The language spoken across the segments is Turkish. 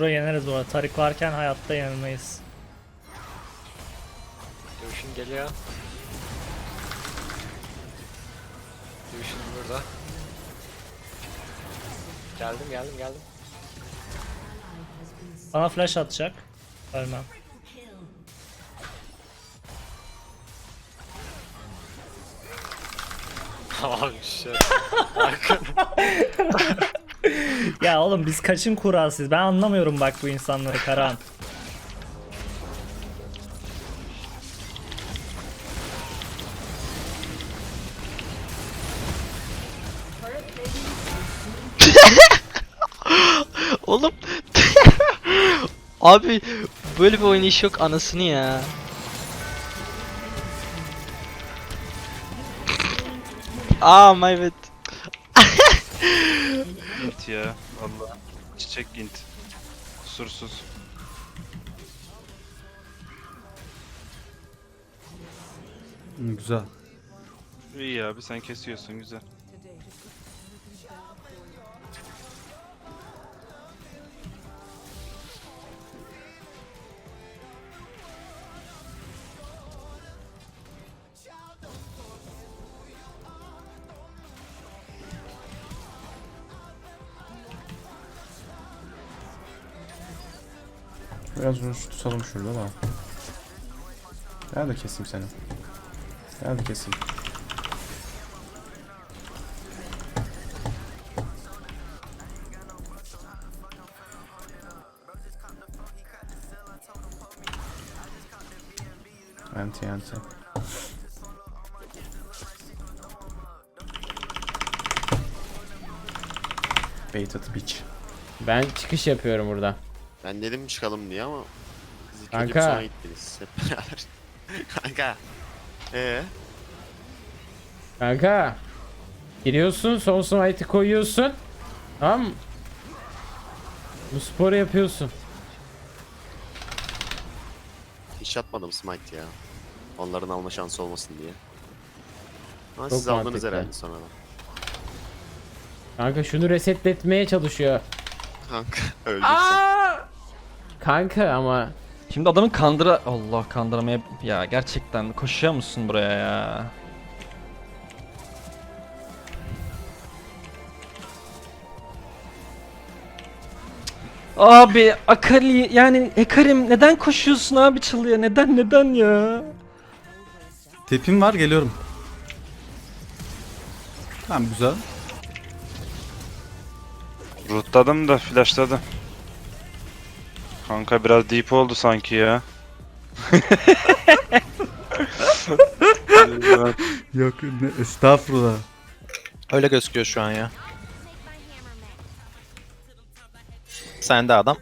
Burayı yeneriz bu arada. Tarik varken hayatta yenilmeyiz. Dövüşün geliyor. Dövüşün burada. Geldim geldim geldim. Bana flash atacak. Ölmem. Abi shit. Ya oğlum biz kaçın kurasıyız? Ben anlamıyorum bak bu insanları Karan. Oğlum. Abi böyle bir oynayış yok anasını ya. Aa my bad. Int ya. Valla. Çiçek int. Kusursuz. Hı, güzel. İyi abi sen kesiyorsun güzel. Biraz rush tutalım şurada da. Gel de keseyim seni. Gel de keseyim. Anti anti. Baited bitch. Ben çıkış yapıyorum burada. Ben dedim çıkalım diye ama siz iki Kanka. sonra gittiniz hep beraber. Kanka. Ee, Kanka. Giriyorsun son smite'ı koyuyorsun. Tamam mı? Bu sporu yapıyorsun. hiç atmadım smite ya. Onların alma şansı olmasın diye. Ama Çok siz aldınız mantıklı. herhalde sonradan. Kanka şunu resetletmeye çalışıyor. Kanka öldün sen. Kanka ama Şimdi adamın kandıra... Allah kandıramaya... Ya gerçekten koşuyor musun buraya ya? Abi Akali yani Hekarim neden koşuyorsun abi çalıya neden neden ya? Tepim var geliyorum. Tamam güzel. Rootladım da flashladım. Kanka biraz deep oldu sanki ya. Yok ne estağfurullah. Öyle gözüküyor şu an ya. Sen de adam.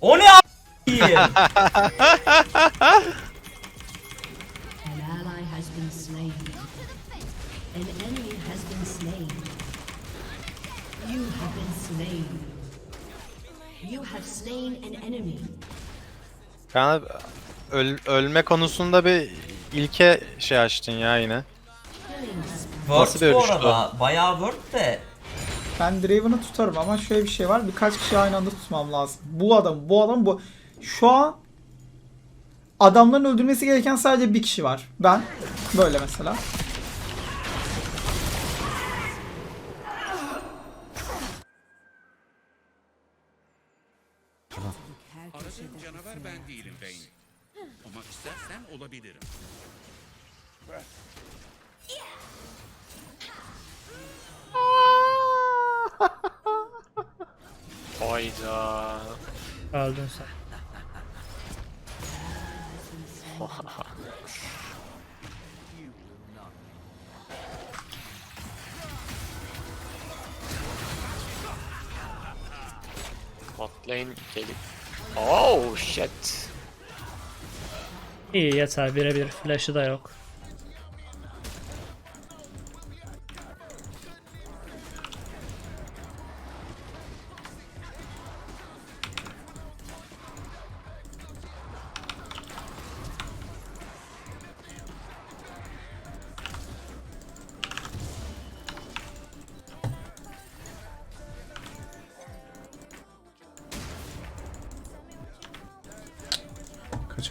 O ne a**? Yani öl- ölme konusunda bir ilke şey açtın ya yine. Word Nasıl bir bu arada. Bayağı word de. Ben Draven'ı tutarım ama şöyle bir şey var. Birkaç kişi aynı anda tutmam lazım. Bu adam, bu adam, bu. Şu an adamların öldürmesi gereken sadece bir kişi var. Ben. Böyle mesela. Canavar ben değilim Vayne. Ama istersen olabilirim. Hayda. Öldün sen. Bot lane gelip. Oh shit. İyi yeter birebir flash'ı da yok.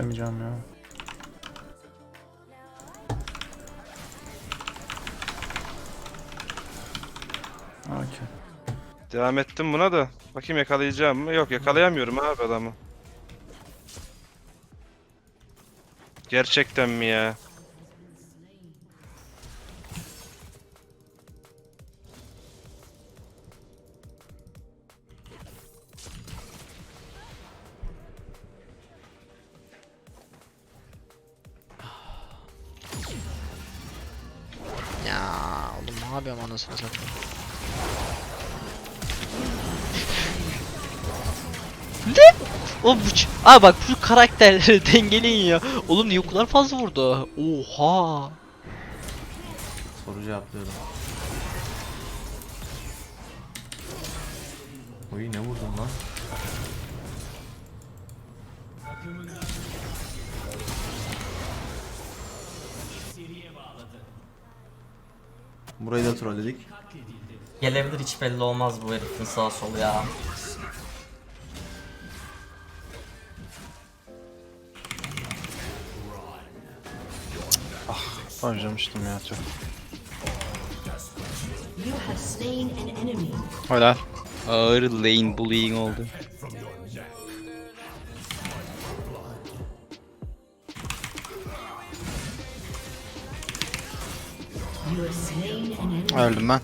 Kaçamayacağım ya. Okey. Devam ettim buna da. Bakayım yakalayacağım mı? Yok yakalayamıyorum abi adamı. Gerçekten mi? Ya ne yapıyorum anasını satayım. Ne? Oğlum bu Aa bak bu karakterleri dengeleyin ya. Oğlum niye o kadar fazla vurdu? Oha. Soru cevaplıyorum. Oy ne vurdun lan? Burayı da trolledik. Gelebilir hiç belli olmaz bu herifin sağ solu ya. Harcamıştım ya çok. Helal. Ağır lane bullying oldu. Öldüm ben.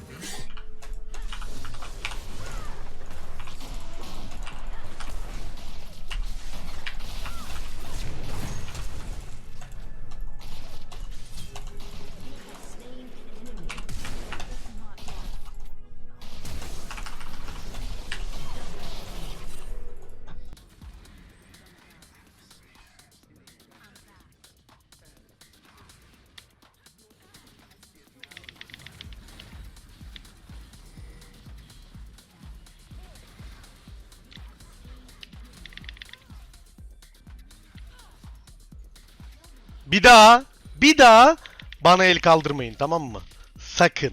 Bir daha, bir daha bana el kaldırmayın tamam mı? Sakın.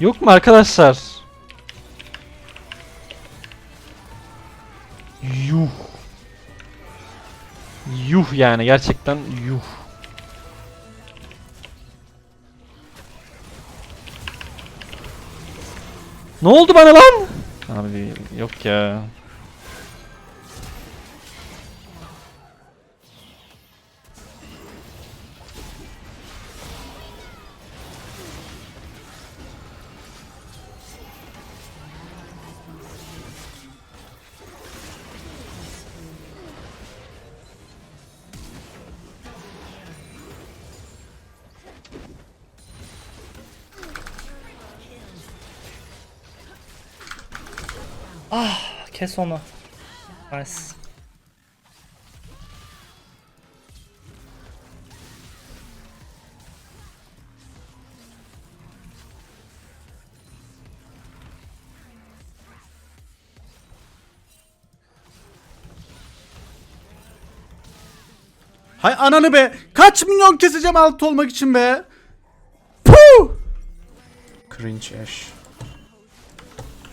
Yok mu arkadaşlar? Yuh. Yuh yani gerçekten yuh. Ne oldu bana lan? Abi yok ya. Kes onu. Nice. Hay ananı be. Kaç milyon keseceğim altı olmak için be. Puh. Cringe Ash.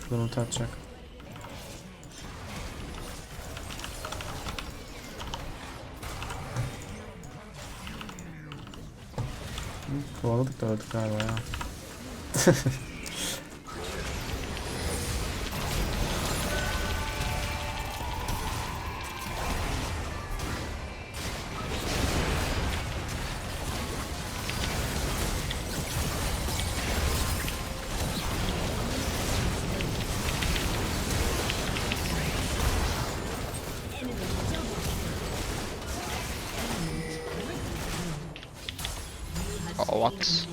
Şuradan ulti Kovaladık da öldük galiba ya. what?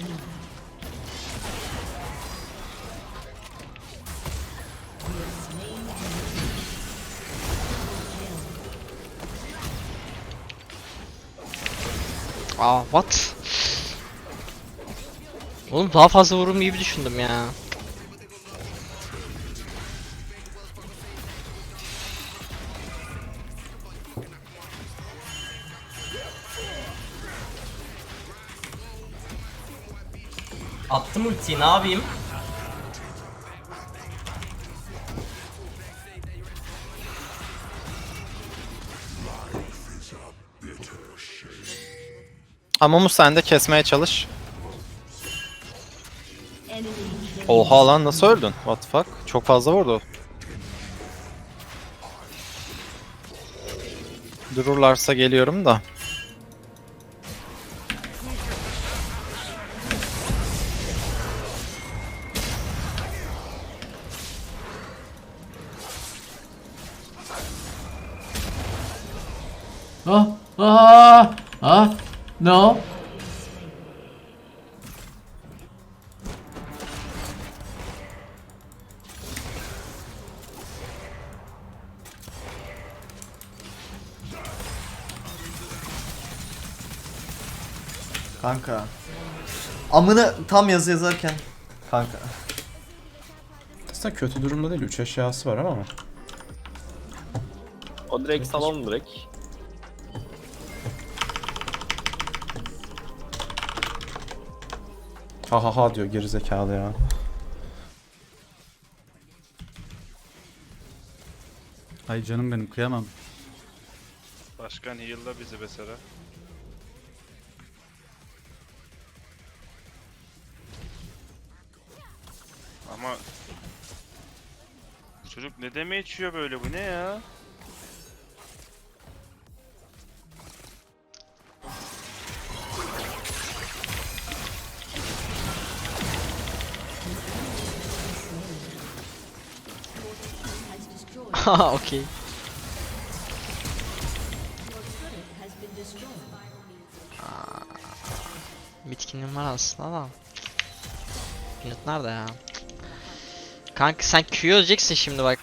Aa what? Oğlum daha fazla vururum gibi düşündüm ya. Attım ultiyi ne yapayım? Amumu sen de kesmeye çalış. Oha lan nasıl öldün? What the fuck? Çok fazla vurdu. Dururlarsa geliyorum da. Ah no. Kanka. Amına tam yazı yazarken. Kanka. Aslında kötü durumda değil. 3 eşyası var ama. O direkt salon direkt. Ha ha ha diyor gerizekalı ya. Ay canım benim kıyamam. Başkan heal'la bizi mesela. Ama bu çocuk ne demeye içiyor böyle bu ne ya? Haha okey. Bitkinim var aslında da. Pilot nerede ya? Kanka sen Q'yu öleceksin şimdi bak.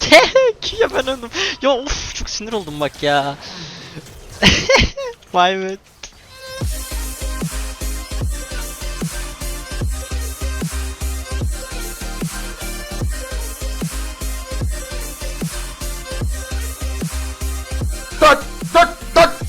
Q'ya ben öldüm. Ya of çok sinir oldum bak ya. Vay be.